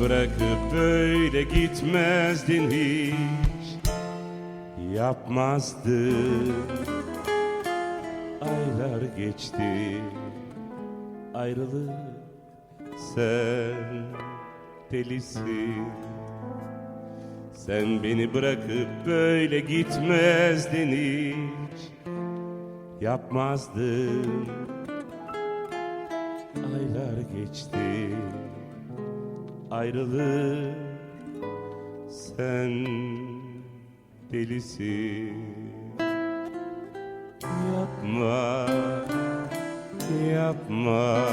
bırakıp böyle gitmezdin hiç. Yapmazdın Aylar geçti. Ayrılık sen delisin. Sen beni bırakıp böyle gitmezdin hiç. Yapmazdın Aylar geçti Ayrılık sen delisin Yapma Yapma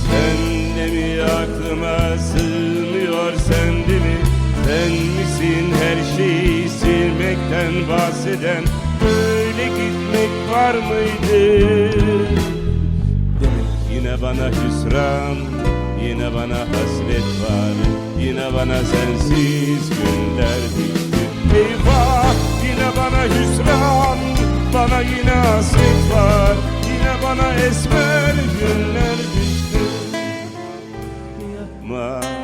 Sen de mi aklıma sığmıyor sende mi? Sen misin her şeyi silmekten bahseden Böyle gitmek var mıydı? Demek yine bana hüsran Yine bana hasret var. Yine bana sensiz günler bitti. Eyvah yine bana hüsran Bana yine hasret var. Yine bana esmer günler Yapma Yapma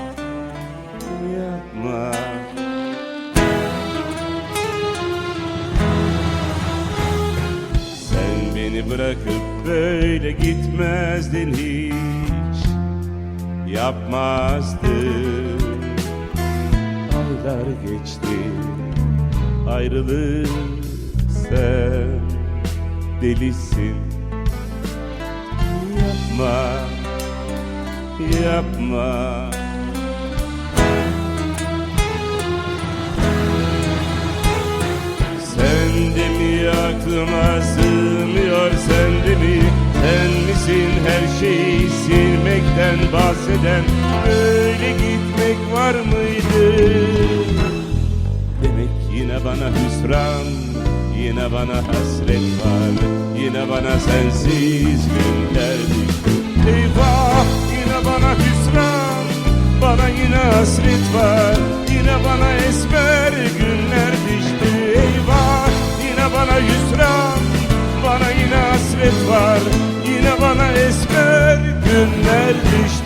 bırakıp böyle gitmezdin hiç. Yapmazdın. Aylar geçti Ayrılık sen delisin. Yapma Yapma. Sen de mi aklıma sığmıyor sen de mi? Sen misin her şeyi silmekten bahseden? Böyle gitmek var mıydı? Demek yine bana hüsran Yine bana hasret var. Yine bana sensiz günler. Eyvah! Yine bana hüsran Bana yine hasret var. Yine bana esmer günler düştü Eyvah! Yine bana hüsran var. Yine bana esmer günler düştü